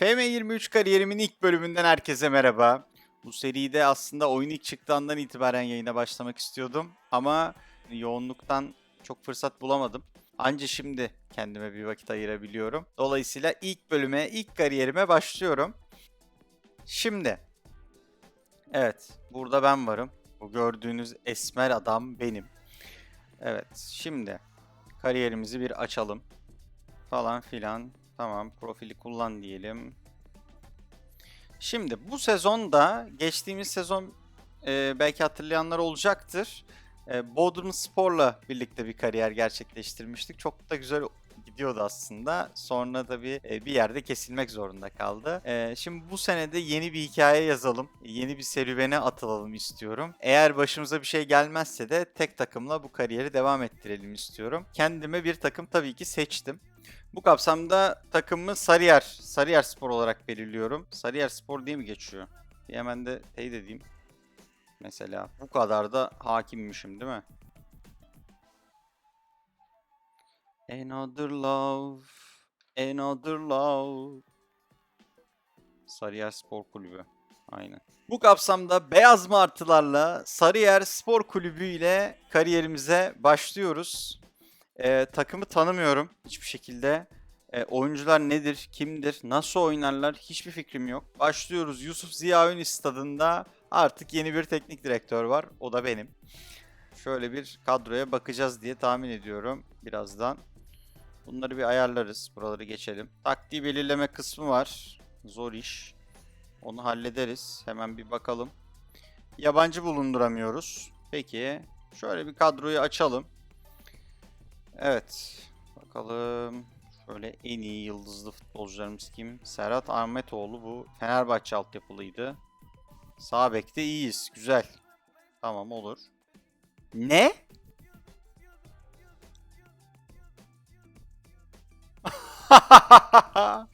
FM23 kariyerimin ilk bölümünden herkese merhaba. Bu seride aslında oyun ilk çıktığından itibaren yayına başlamak istiyordum ama yoğunluktan çok fırsat bulamadım. Anca şimdi kendime bir vakit ayırabiliyorum. Dolayısıyla ilk bölüme, ilk kariyerime başlıyorum. Şimdi, evet burada ben varım. Bu gördüğünüz esmer adam benim. Evet, şimdi kariyerimizi bir açalım. Falan filan. Tamam, profili kullan diyelim. Şimdi bu sezonda geçtiğimiz sezon e, belki hatırlayanlar olacaktır. E, Bodrum Spor'la birlikte bir kariyer gerçekleştirmiştik. Çok da güzel gidiyordu aslında. Sonra tabii e, bir yerde kesilmek zorunda kaldı. E, şimdi bu senede yeni bir hikaye yazalım. Yeni bir serüvene atılalım istiyorum. Eğer başımıza bir şey gelmezse de tek takımla bu kariyeri devam ettirelim istiyorum. Kendime bir takım tabii ki seçtim. Bu kapsamda takımımı Sarıyer, Sarıyer Spor olarak belirliyorum. Sarıyer Spor diye mi geçiyor? Bir hemen de teyit edeyim. Mesela bu kadar da hakimmişim değil mi? Another love, another love. Sarıyer Spor Kulübü. Aynen. Bu kapsamda Beyaz Martılarla Sarıyer Spor Kulübü ile kariyerimize başlıyoruz. Ee, takımı tanımıyorum hiçbir şekilde. Ee, oyuncular nedir, kimdir, nasıl oynarlar hiçbir fikrim yok. Başlıyoruz Yusuf Ziya stadında artık yeni bir teknik direktör var. O da benim. Şöyle bir kadroya bakacağız diye tahmin ediyorum birazdan. Bunları bir ayarlarız. Buraları geçelim. Taktiği belirleme kısmı var. Zor iş. Onu hallederiz. Hemen bir bakalım. Yabancı bulunduramıyoruz. Peki. Şöyle bir kadroyu açalım. Evet. Bakalım. Şöyle en iyi yıldızlı futbolcularımız kim? Serhat Ahmetoğlu bu Fenerbahçe altyapılıydı. Sağ bekte iyiyiz. Güzel. Tamam olur. Ne?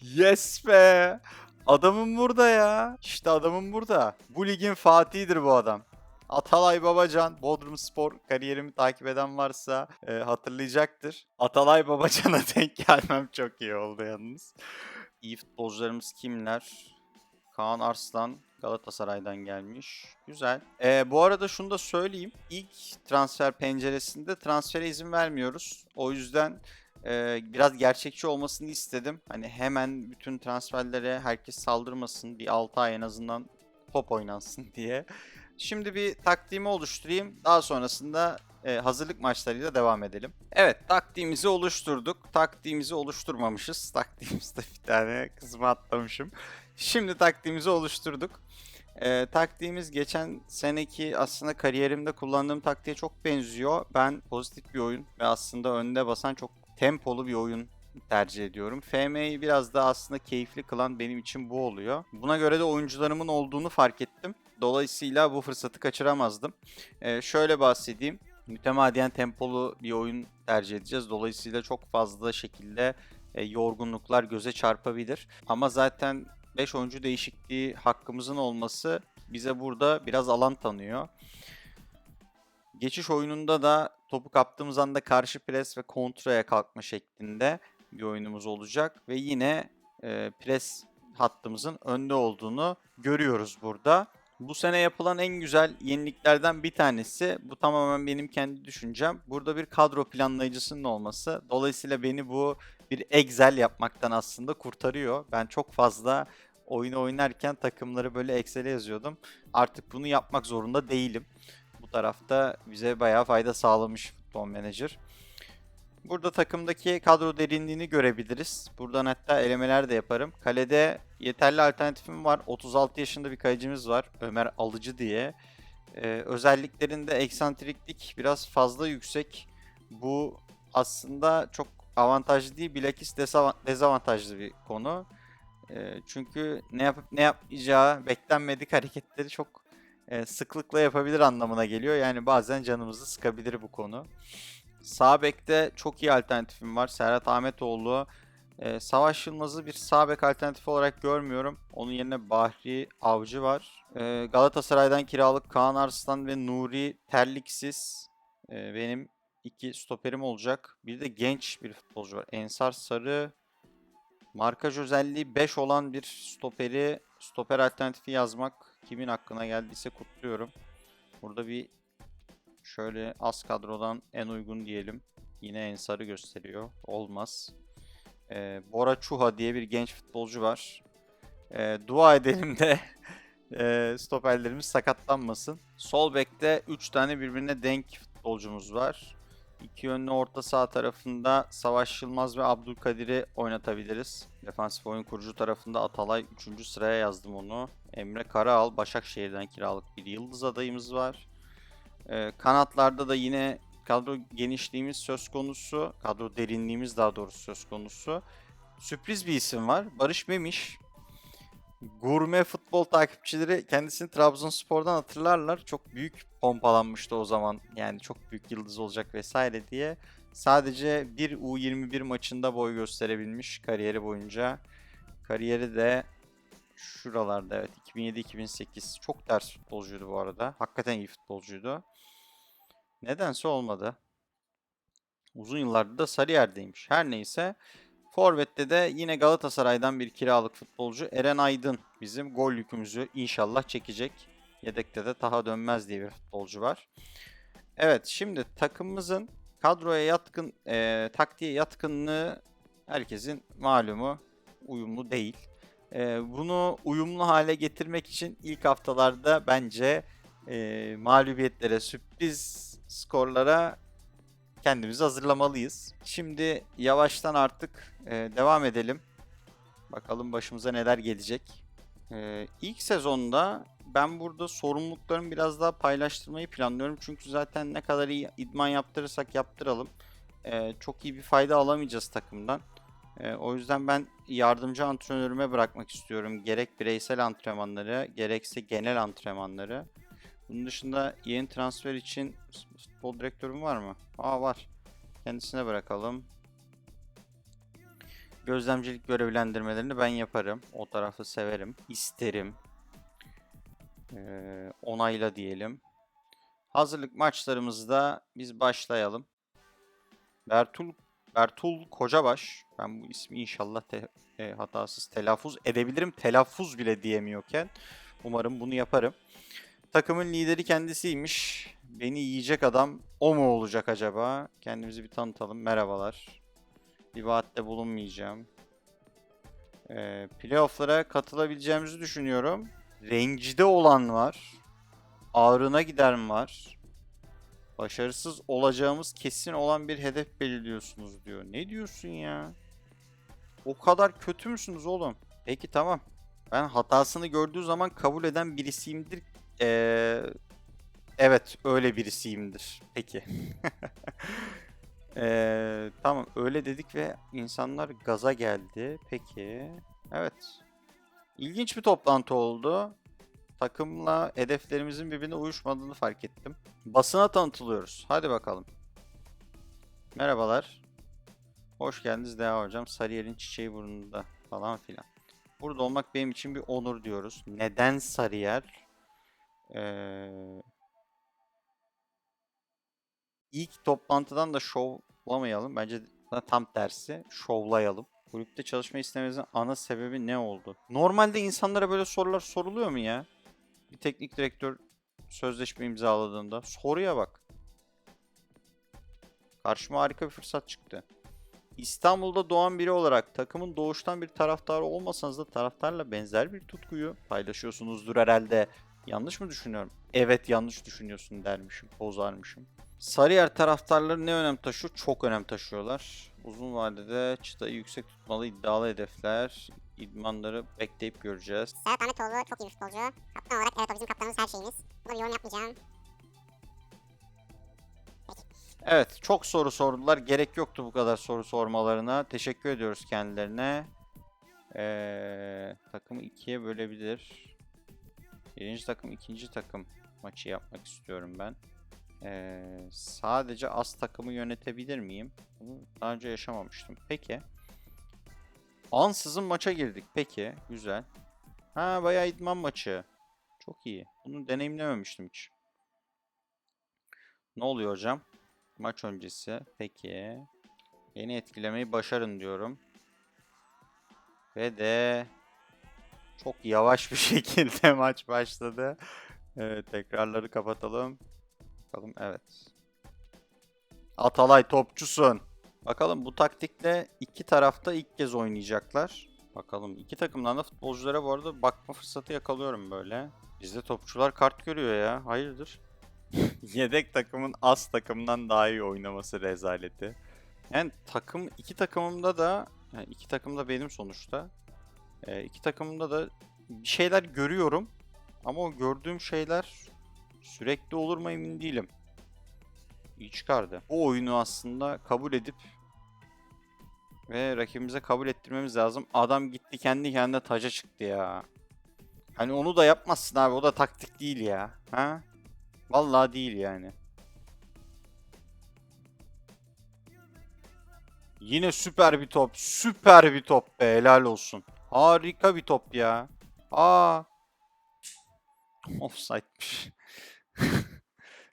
yes be. Adamım burada ya. İşte adamım burada. Bu ligin Fatih'idir bu adam. Atalay Babacan, Bodrum Spor kariyerimi takip eden varsa e, hatırlayacaktır. Atalay Babacan'a denk gelmem çok iyi oldu yalnız. İyi futbolcularımız kimler? Kaan Arslan Galatasaray'dan gelmiş. Güzel. E, bu arada şunu da söyleyeyim. İlk transfer penceresinde transfere izin vermiyoruz. O yüzden e, biraz gerçekçi olmasını istedim. Hani hemen bütün transferlere herkes saldırmasın. Bir 6 ay en azından top oynansın diye. Şimdi bir taktiğimi oluşturayım. Daha sonrasında e, hazırlık maçlarıyla devam edelim. Evet taktiğimizi oluşturduk. Taktiğimizi oluşturmamışız. Taktiğimizde bir tane kısmı atlamışım. Şimdi taktiğimizi oluşturduk. E, taktiğimiz geçen seneki aslında kariyerimde kullandığım taktiğe çok benziyor. Ben pozitif bir oyun ve aslında önde basan çok tempolu bir oyun tercih ediyorum. FM'yi biraz daha aslında keyifli kılan benim için bu oluyor. Buna göre de oyuncularımın olduğunu fark ettim. Dolayısıyla bu fırsatı kaçıramazdım. Ee, şöyle bahsedeyim. Mütemadiyen tempolu bir oyun tercih edeceğiz. Dolayısıyla çok fazla şekilde e, yorgunluklar göze çarpabilir. Ama zaten 5 oyuncu değişikliği hakkımızın olması bize burada biraz alan tanıyor. Geçiş oyununda da topu kaptığımız anda karşı pres ve kontraya kalkma şeklinde bir oyunumuz olacak. Ve yine e, pres hattımızın önde olduğunu görüyoruz burada. Bu sene yapılan en güzel yeniliklerden bir tanesi. Bu tamamen benim kendi düşüncem. Burada bir kadro planlayıcısının olması. Dolayısıyla beni bu bir Excel yapmaktan aslında kurtarıyor. Ben çok fazla oyunu oynarken takımları böyle Excel'e yazıyordum. Artık bunu yapmak zorunda değilim. Bu tarafta bize bayağı fayda sağlamış Futbol Manager. Burada takımdaki kadro derinliğini görebiliriz. Buradan hatta elemeler de yaparım. Kalede yeterli alternatifim var. 36 yaşında bir kayıcımız var. Ömer Alıcı diye. Ee, özelliklerinde eksantriklik biraz fazla yüksek. Bu aslında çok avantajlı değil. Bilakis dezavantajlı bir konu. Ee, çünkü ne yapıp ne yapmayacağı beklenmedik hareketleri çok e, sıklıkla yapabilir anlamına geliyor. Yani bazen canımızı sıkabilir bu konu. Sağ bekte çok iyi alternatifim var. Serhat Ahmetoğlu. Ee, Savaş Yılmaz'ı bir sağ bek alternatifi olarak görmüyorum. Onun yerine Bahri Avcı var. Ee, Galatasaray'dan kiralık Kaan Arslan ve Nuri Terliksiz ee, benim iki stoperim olacak. Bir de genç bir futbolcu var. Ensar Sarı Markaj özelliği 5 olan bir stoperi, stoper alternatifi yazmak kimin hakkına geldiyse kutluyorum. Burada bir şöyle az kadrodan en uygun diyelim. Yine Ensar'ı gösteriyor. Olmaz. Ee, Bora Çuha diye bir genç futbolcu var. Ee, dua edelim de e, stoperlerimiz sakatlanmasın. Sol bekte 3 tane birbirine denk futbolcumuz var. İki yönlü orta saha tarafında Savaş Yılmaz ve Abdülkadir'i oynatabiliriz. Defansif oyun kurucu tarafında Atalay 3. sıraya yazdım onu. Emre Karaal Başakşehir'den kiralık bir yıldız adayımız var. Ee, kanatlarda da yine kadro genişliğimiz söz konusu. Kadro derinliğimiz daha doğrusu söz konusu. Sürpriz bir isim var. Barış Memiş. Gurme futbol takipçileri kendisini Trabzonspor'dan hatırlarlar. Çok büyük pompalanmıştı o zaman. Yani çok büyük yıldız olacak vesaire diye. Sadece bir U21 maçında boy gösterebilmiş kariyeri boyunca. Kariyeri de şuralarda evet 2007-2008 çok ders futbolcuydu bu arada. Hakikaten iyi futbolcuydu. Nedense olmadı. Uzun yıllardır da Sarıyer'deymiş. Her neyse. Forvet'te de yine Galatasaray'dan bir kiralık futbolcu Eren Aydın bizim gol yükümüzü inşallah çekecek. Yedekte de Taha Dönmez diye bir futbolcu var. Evet şimdi takımımızın kadroya yatkın, e, taktiğe yatkınlığı herkesin malumu uyumlu değil. E, bunu uyumlu hale getirmek için ilk haftalarda bence e, mağlubiyetlere, sürpriz skorlara kendimizi hazırlamalıyız. Şimdi yavaştan artık e, devam edelim. Bakalım başımıza neler gelecek. E, ilk sezonda ben burada sorumluluklarımı biraz daha paylaştırmayı planlıyorum. Çünkü zaten ne kadar iyi idman yaptırırsak yaptıralım. e, çok iyi bir fayda alamayacağız takımdan. E, o yüzden ben yardımcı antrenörüme bırakmak istiyorum. Gerek bireysel antrenmanları gerekse genel antrenmanları. Bunun dışında yeni transfer için futbol direktörüm var mı? Aa var. Kendisine bırakalım. Gözlemcilik görevlendirmelerini ben yaparım. O tarafı severim. isterim. Ee, onayla diyelim. Hazırlık maçlarımızda biz başlayalım. Bertul Bertul Kocabaş. Ben bu ismi inşallah te- e, hatasız telaffuz edebilirim. Telaffuz bile diyemiyorken. Umarım bunu yaparım. Takımın lideri kendisiymiş. Beni yiyecek adam o mu olacak acaba? Kendimizi bir tanıtalım. Merhabalar. Bir vaatte bulunmayacağım. Ee, playoff'lara katılabileceğimizi düşünüyorum. Rencide olan var. Ağrına giden var. Başarısız olacağımız kesin olan bir hedef belirliyorsunuz diyor. Ne diyorsun ya? O kadar kötü müsünüz oğlum? Peki tamam. Ben hatasını gördüğü zaman kabul eden birisiyimdir. Ee, evet öyle birisiyimdir. Peki. Ee, tamam öyle dedik ve insanlar gaza geldi. Peki. Evet. İlginç bir toplantı oldu. Takımla hedeflerimizin birbirine uyuşmadığını fark ettim. Basına tanıtılıyoruz. Hadi bakalım. Merhabalar. Hoş geldiniz Deha Hocam. Sarıyer'in çiçeği burnunda falan filan. Burada olmak benim için bir onur diyoruz. Neden Sarıyer? Ee, ilk toplantıdan da şovlamayalım. Bence tam tersi şovlayalım. Kulüpte çalışma istememizin ana sebebi ne oldu? Normalde insanlara böyle sorular soruluyor mu ya? Bir teknik direktör sözleşme imzaladığında. Soruya bak. Karşıma harika bir fırsat çıktı. İstanbul'da doğan biri olarak takımın doğuştan bir taraftarı olmasanız da taraftarla benzer bir tutkuyu paylaşıyorsunuzdur herhalde. Yanlış mı düşünüyorum? Evet yanlış düşünüyorsun dermişim, bozarmışım. Sarıyer taraftarları ne önem taşıyor? Çok önem taşıyorlar. Uzun vadede çıtayı yüksek tutmalı iddialı hedefler. İdmanları bekleyip göreceğiz. Serhat Ahmetoğlu çok iyi bir futbolcu. Kaptan olarak evet o bizim kaptanımız her şeyimiz. Buna bir yorum yapmayacağım. Evet, çok soru sordular. Gerek yoktu bu kadar soru sormalarına. Teşekkür ediyoruz kendilerine. Ee, takımı ikiye bölebilir. Birinci takım, ikinci takım maçı yapmak istiyorum ben. Ee, sadece az takımı yönetebilir miyim? Bunu daha önce yaşamamıştım. Peki. Ansızın maça girdik. Peki, güzel. Ha, bayağı idman maçı. Çok iyi. Bunu deneyimlememiştim hiç. Ne oluyor hocam? Maç öncesi. Peki. Beni etkilemeyi başarın diyorum. Ve de çok yavaş bir şekilde maç başladı. Evet tekrarları kapatalım. Bakalım evet. Atalay topçusun. Bakalım bu taktikle iki tarafta ilk kez oynayacaklar. Bakalım iki takımdan da futbolculara bu arada bakma fırsatı yakalıyorum böyle. Bizde topçular kart görüyor ya. Hayırdır? Yedek takımın az takımdan daha iyi oynaması rezaleti. Yani takım iki takımımda da yani iki takım da benim sonuçta. Ee, iki takımımda da bir şeyler görüyorum. Ama o gördüğüm şeyler sürekli olur mu emin değilim. İyi çıkardı. Bu oyunu aslında kabul edip ve rakibimize kabul ettirmemiz lazım. Adam gitti kendi kendine taca çıktı ya. Hani onu da yapmazsın abi. O da taktik değil ya. Ha? Vallahi değil yani. Yine süper bir top. Süper bir top be. Helal olsun. Harika bir top ya. Aa. Offside'miş.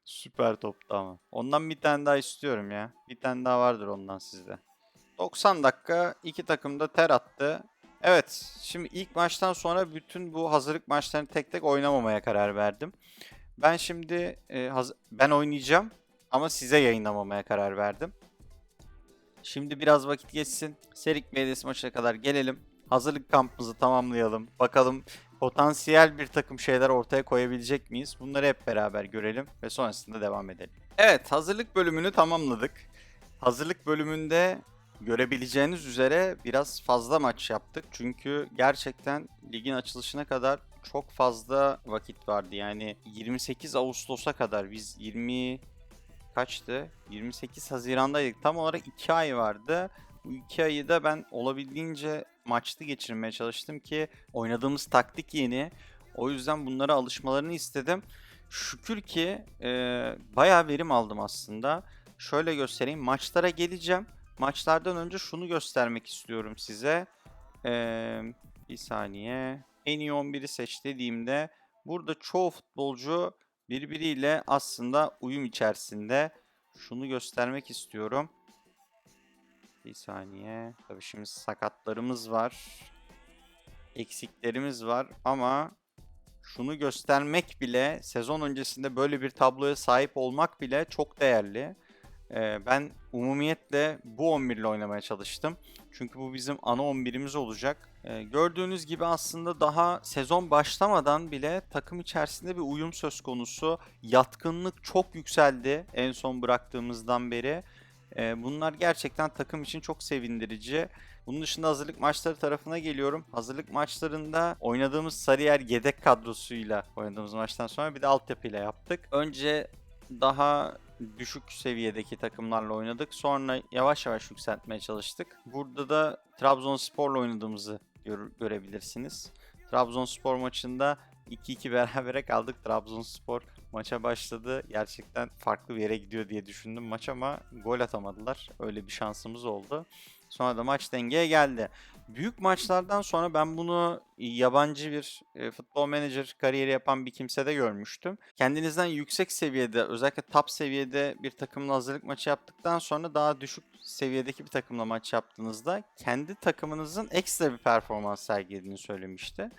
Süper toptu ama. Ondan bir tane daha istiyorum ya. Bir tane daha vardır ondan sizde. 90 dakika iki takım da ter attı. Evet, şimdi ilk maçtan sonra bütün bu hazırlık maçlarını tek tek oynamamaya karar verdim. Ben şimdi e, ben oynayacağım ama size yayınlamamaya karar verdim. Şimdi biraz vakit geçsin. Serik Belediyesi maçına kadar gelelim. Hazırlık kampımızı tamamlayalım. Bakalım potansiyel bir takım şeyler ortaya koyabilecek miyiz? Bunları hep beraber görelim ve sonrasında devam edelim. Evet, hazırlık bölümünü tamamladık. Hazırlık bölümünde görebileceğiniz üzere biraz fazla maç yaptık. Çünkü gerçekten ligin açılışına kadar çok fazla vakit vardı. Yani 28 Ağustos'a kadar biz 20 kaçtı? 28 Haziran'daydık. Tam olarak 2 ay vardı. Bu 2 ayı da ben olabildiğince maçlı geçirmeye çalıştım ki oynadığımız taktik yeni. O yüzden bunlara alışmalarını istedim. Şükür ki e, bayağı verim aldım aslında. Şöyle göstereyim. Maçlara geleceğim. Maçlardan önce şunu göstermek istiyorum size. Ee, bir saniye. En iyi 11'i seç dediğimde burada çoğu futbolcu birbiriyle aslında uyum içerisinde. Şunu göstermek istiyorum. Bir saniye. Tabii şimdi sakatlarımız var. Eksiklerimiz var ama şunu göstermek bile sezon öncesinde böyle bir tabloya sahip olmak bile çok değerli. Ee, ben umumiyetle bu 11 ile oynamaya çalıştım. Çünkü bu bizim ana 11'imiz olacak. Ee, gördüğünüz gibi aslında daha sezon başlamadan bile takım içerisinde bir uyum söz konusu. Yatkınlık çok yükseldi en son bıraktığımızdan beri. Ee, bunlar gerçekten takım için çok sevindirici. Bunun dışında hazırlık maçları tarafına geliyorum. Hazırlık maçlarında oynadığımız Sarıyer yedek kadrosuyla oynadığımız maçtan sonra bir de altyapıyla yaptık. Önce daha düşük seviyedeki takımlarla oynadık. Sonra yavaş yavaş yükseltmeye çalıştık. Burada da Trabzonspor'la oynadığımızı gör- görebilirsiniz. Trabzonspor maçında 2-2 berabere kaldık. Trabzonspor maça başladı. Gerçekten farklı bir yere gidiyor diye düşündüm maç ama gol atamadılar. Öyle bir şansımız oldu. Sonra da maç dengeye geldi. Büyük maçlardan sonra ben bunu yabancı bir e, futbol menajer kariyeri yapan bir kimsede görmüştüm. Kendinizden yüksek seviyede özellikle top seviyede bir takımla hazırlık maçı yaptıktan sonra daha düşük seviyedeki bir takımla maç yaptığınızda kendi takımınızın ekstra bir performans sergilediğini söylemişti.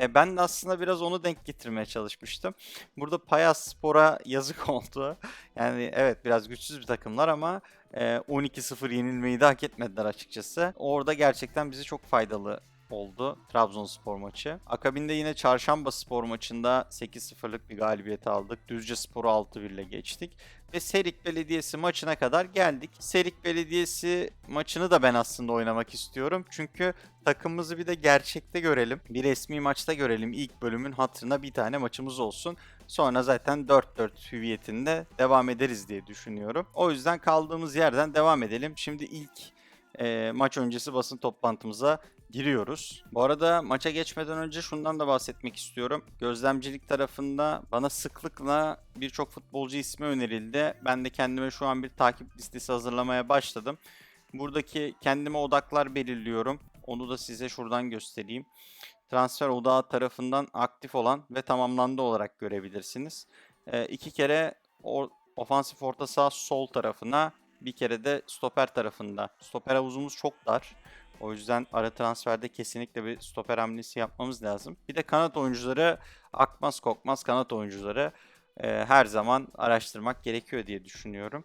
E, ben de aslında biraz onu denk getirmeye çalışmıştım. Burada Payas Spor'a yazık oldu. Yani evet biraz güçsüz bir takımlar ama e, 12-0 yenilmeyi de hak etmediler açıkçası. Orada gerçekten bizi çok faydalı oldu Trabzonspor maçı. Akabinde yine Çarşamba Spor maçında 8-0'lık bir galibiyet aldık. Düzce Spor'u 6-1 ile geçtik. Ve Serik Belediyesi maçına kadar geldik. Serik Belediyesi maçını da ben aslında oynamak istiyorum. Çünkü takımımızı bir de gerçekte görelim. Bir resmi maçta görelim. İlk bölümün hatırına bir tane maçımız olsun. Sonra zaten 4-4 hüviyetinde devam ederiz diye düşünüyorum. O yüzden kaldığımız yerden devam edelim. Şimdi ilk e, maç öncesi basın toplantımıza giriyoruz. Bu arada maça geçmeden önce şundan da bahsetmek istiyorum. Gözlemcilik tarafında bana sıklıkla birçok futbolcu ismi önerildi. Ben de kendime şu an bir takip listesi hazırlamaya başladım. Buradaki kendime odaklar belirliyorum. Onu da size şuradan göstereyim. Transfer odağı tarafından aktif olan ve tamamlandı olarak görebilirsiniz. Ee, iki kere o, ofansif orta saha sol tarafına bir kere de stoper tarafında. Stoper havuzumuz çok dar. O yüzden ara transferde kesinlikle bir stoper hamlesi yapmamız lazım. Bir de kanat oyuncuları akmaz kokmaz kanat oyuncuları e, her zaman araştırmak gerekiyor diye düşünüyorum.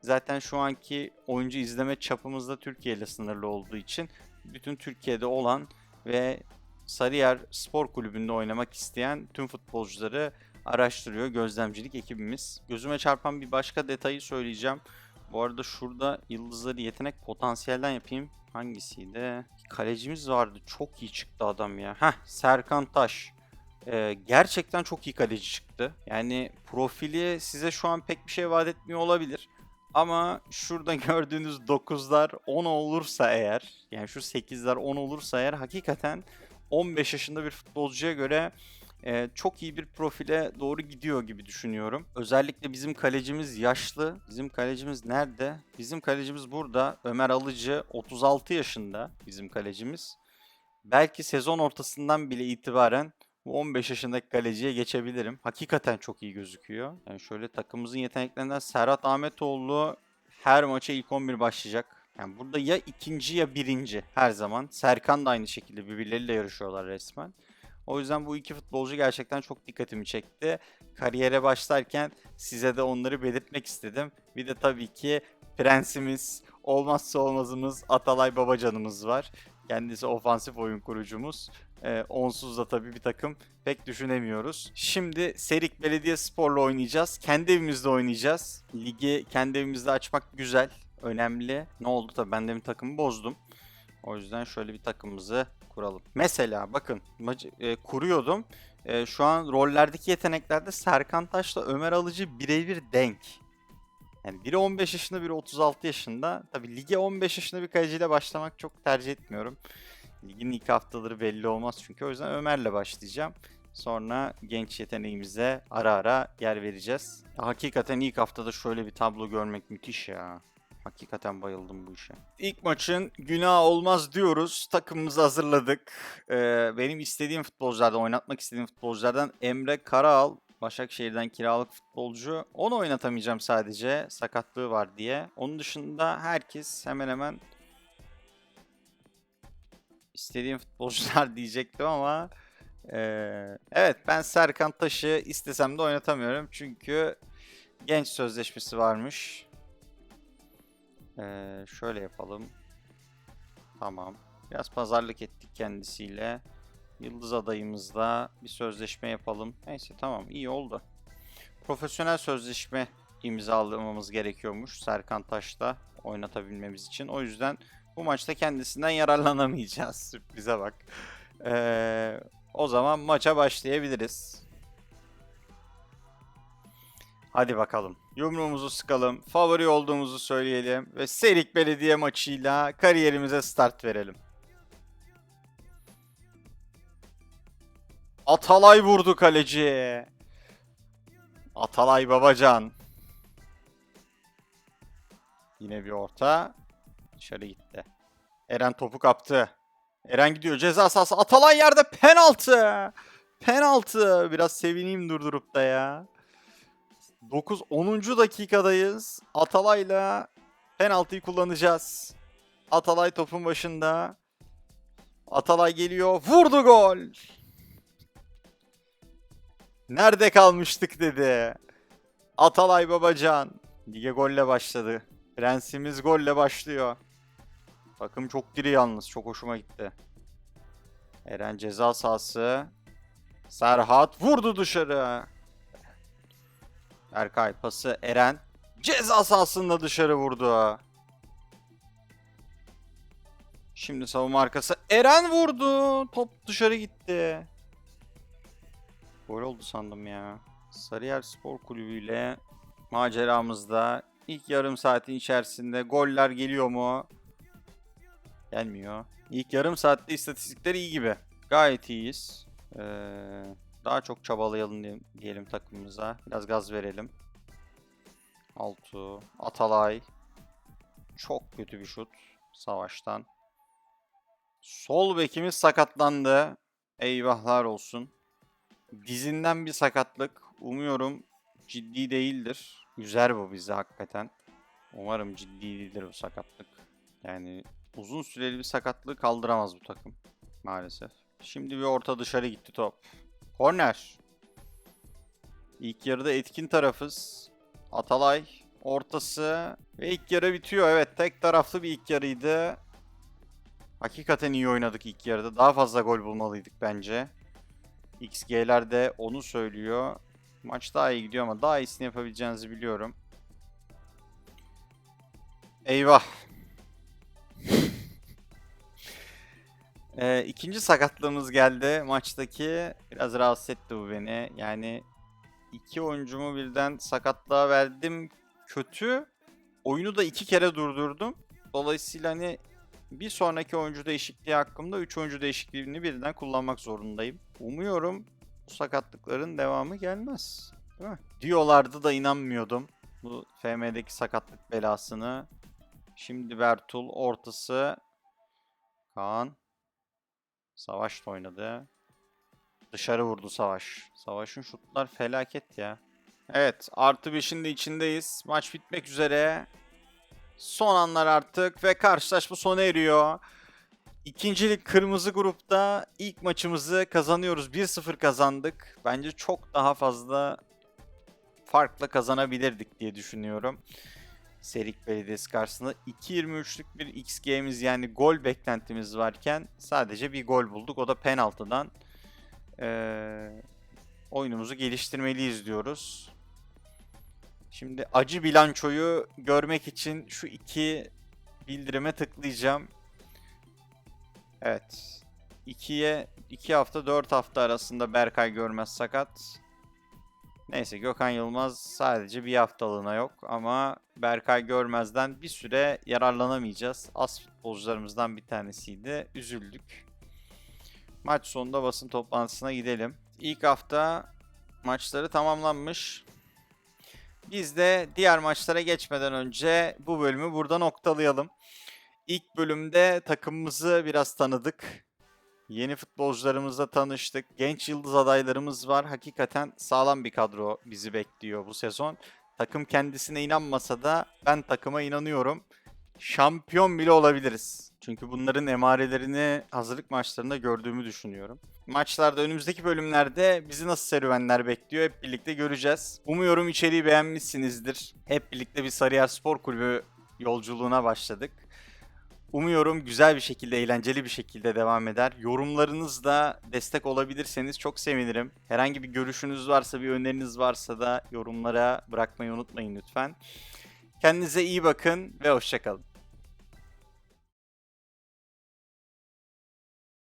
Zaten şu anki oyuncu izleme çapımız da Türkiye ile sınırlı olduğu için bütün Türkiye'de olan ve Sarıyer Spor Kulübü'nde oynamak isteyen tüm futbolcuları araştırıyor gözlemcilik ekibimiz. Gözüme çarpan bir başka detayı söyleyeceğim. Bu arada şurada yıldızları yetenek potansiyelden yapayım. Hangisiydi? Kalecimiz vardı. Çok iyi çıktı adam ya. Heh Serkan Taş. Ee, gerçekten çok iyi kaleci çıktı. Yani profili size şu an pek bir şey vaat etmiyor olabilir. Ama şurada gördüğünüz 9'lar 10 olursa eğer yani şu 8'ler 10 olursa eğer hakikaten 15 yaşında bir futbolcuya göre e, çok iyi bir profile doğru gidiyor gibi düşünüyorum. Özellikle bizim kalecimiz yaşlı. Bizim kalecimiz nerede? Bizim kalecimiz burada. Ömer Alıcı 36 yaşında bizim kalecimiz. Belki sezon ortasından bile itibaren bu 15 yaşındaki kaleciye geçebilirim. Hakikaten çok iyi gözüküyor. Yani şöyle takımımızın yeteneklerinden Serhat Ahmetoğlu her maça ilk 11 başlayacak. Yani burada ya ikinci ya birinci her zaman. Serkan da aynı şekilde birbirleriyle yarışıyorlar resmen. O yüzden bu iki futbolcu gerçekten çok dikkatimi çekti. Kariyere başlarken size de onları belirtmek istedim. Bir de tabii ki prensimiz, olmazsa olmazımız Atalay Babacanımız var. Kendisi ofansif oyun kurucumuz. Ee, onsuz da tabii bir takım pek düşünemiyoruz. Şimdi Serik Belediyespor'la oynayacağız. Kendi evimizde oynayacağız. Ligi kendi evimizde açmak güzel, önemli. Ne oldu tabii ben de bir takımı bozdum. O yüzden şöyle bir takımımızı kuralım. Mesela bakın maçı e, kuruyordum. E, şu an rollerdeki yeteneklerde Serkan Taş'la Ömer Alıcı birebir denk. Yani biri 15 yaşında biri 36 yaşında. Tabi lige 15 yaşında bir kaleciyle başlamak çok tercih etmiyorum. Ligin ilk haftaları belli olmaz çünkü. O yüzden Ömer'le başlayacağım. Sonra genç yeteneğimize ara ara yer vereceğiz. Hakikaten ilk haftada şöyle bir tablo görmek müthiş ya. Hakikaten bayıldım bu işe. İlk maçın günah olmaz diyoruz. Takımımızı hazırladık. Ee, benim istediğim futbolculardan, oynatmak istediğim futbolculardan Emre Karaal. Başakşehir'den kiralık futbolcu. Onu oynatamayacağım sadece. Sakatlığı var diye. Onun dışında herkes hemen hemen istediğim futbolcular diyecektim ama ee, evet ben Serkan Taş'ı istesem de oynatamıyorum. Çünkü genç sözleşmesi varmış. Ee, şöyle yapalım. Tamam. Biraz pazarlık ettik kendisiyle. Yıldız adayımızla bir sözleşme yapalım. Neyse tamam iyi oldu. Profesyonel sözleşme imzalamamız gerekiyormuş Serkan Taş'ta oynatabilmemiz için. O yüzden bu maçta kendisinden yararlanamayacağız. Sürprize bak. Ee, o zaman maça başlayabiliriz. Hadi bakalım. Yumruğumuzu sıkalım. Favori olduğumuzu söyleyelim. Ve Serik Belediye maçıyla kariyerimize start verelim. Atalay vurdu kaleci. Atalay Babacan. Yine bir orta. Dışarı gitti. Eren topu kaptı. Eren gidiyor ceza sahası. Atalay yerde penaltı. Penaltı. Biraz sevineyim durdurup da ya. 9 10. dakikadayız. Atalay'la penaltıyı kullanacağız. Atalay topun başında. Atalay geliyor. Vurdu gol. Nerede kalmıştık dedi. Atalay Babacan. Lige golle başladı. Prensimiz golle başlıyor. Takım çok diri yalnız. Çok hoşuma gitti. Eren ceza sahası. Serhat vurdu dışarı. Berkay pası Eren. Ceza sahasında dışarı vurdu. Şimdi savunma arkası. Eren vurdu. Top dışarı gitti. Gol oldu sandım ya. Sarıyer Spor Kulübü ile maceramızda ilk yarım saatin içerisinde goller geliyor mu? Gelmiyor. İlk yarım saatte istatistikler iyi gibi. Gayet iyiyiz. Ee, daha çok çabalayalım diyelim, takımımıza. Biraz gaz verelim. Altu, Atalay. Çok kötü bir şut savaştan. Sol bekimiz sakatlandı. Eyvahlar olsun. Dizinden bir sakatlık. Umuyorum ciddi değildir. Üzer bu bizi hakikaten. Umarım ciddi değildir bu sakatlık. Yani Uzun süreli bir sakatlığı kaldıramaz bu takım. Maalesef. Şimdi bir orta dışarı gitti top. Korner. İlk yarıda etkin tarafız. Atalay ortası ve ilk yarı bitiyor. Evet tek taraflı bir ilk yarıydı. Hakikaten iyi oynadık ilk yarıda. Daha fazla gol bulmalıydık bence. XG'ler de onu söylüyor. Maç daha iyi gidiyor ama daha iyisini yapabileceğinizi biliyorum. Eyvah. Ee, ikinci sakatlığımız geldi maçtaki. Biraz rahatsız etti bu beni. Yani iki oyuncumu birden sakatlığa verdim. Kötü. Oyunu da iki kere durdurdum. Dolayısıyla hani bir sonraki oyuncu değişikliği hakkında 3 oyuncu değişikliğini birden kullanmak zorundayım. Umuyorum bu sakatlıkların devamı gelmez. Değil mi? Diyorlardı da inanmıyordum. Bu FM'deki sakatlık belasını. Şimdi Bertul ortası. Kaan. Savaş da oynadı. Dışarı vurdu Savaş. Savaş'ın şutlar felaket ya. Evet artı 5'in de içindeyiz. Maç bitmek üzere. Son anlar artık ve karşılaşma sona eriyor. İkincilik kırmızı grupta ilk maçımızı kazanıyoruz. 1-0 kazandık. Bence çok daha fazla farkla kazanabilirdik diye düşünüyorum. Serik Belediyesi karşısında 2.23'lük bir XG'miz yani gol beklentimiz varken sadece bir gol bulduk. O da penaltıdan. Ee, oyunumuzu geliştirmeliyiz diyoruz. Şimdi acı bilançoyu görmek için şu iki bildirime tıklayacağım. Evet. 2'ye 2 hafta 4 hafta arasında Berkay Görmez sakat. Neyse Gökhan Yılmaz sadece bir haftalığına yok ama Berkay Görmez'den bir süre yararlanamayacağız. Az futbolcularımızdan bir tanesiydi. Üzüldük. Maç sonunda basın toplantısına gidelim. İlk hafta maçları tamamlanmış. Biz de diğer maçlara geçmeden önce bu bölümü burada noktalayalım. İlk bölümde takımımızı biraz tanıdık. Yeni futbolcularımızla tanıştık. Genç yıldız adaylarımız var. Hakikaten sağlam bir kadro bizi bekliyor bu sezon. Takım kendisine inanmasa da ben takıma inanıyorum. Şampiyon bile olabiliriz. Çünkü bunların emarelerini hazırlık maçlarında gördüğümü düşünüyorum. Maçlarda önümüzdeki bölümlerde bizi nasıl serüvenler bekliyor hep birlikte göreceğiz. Umuyorum içeriği beğenmişsinizdir. Hep birlikte bir Sarıyer Spor Kulübü yolculuğuna başladık. Umuyorum güzel bir şekilde, eğlenceli bir şekilde devam eder. Yorumlarınızla destek olabilirseniz çok sevinirim. Herhangi bir görüşünüz varsa, bir öneriniz varsa da yorumlara bırakmayı unutmayın lütfen. Kendinize iyi bakın ve hoşçakalın.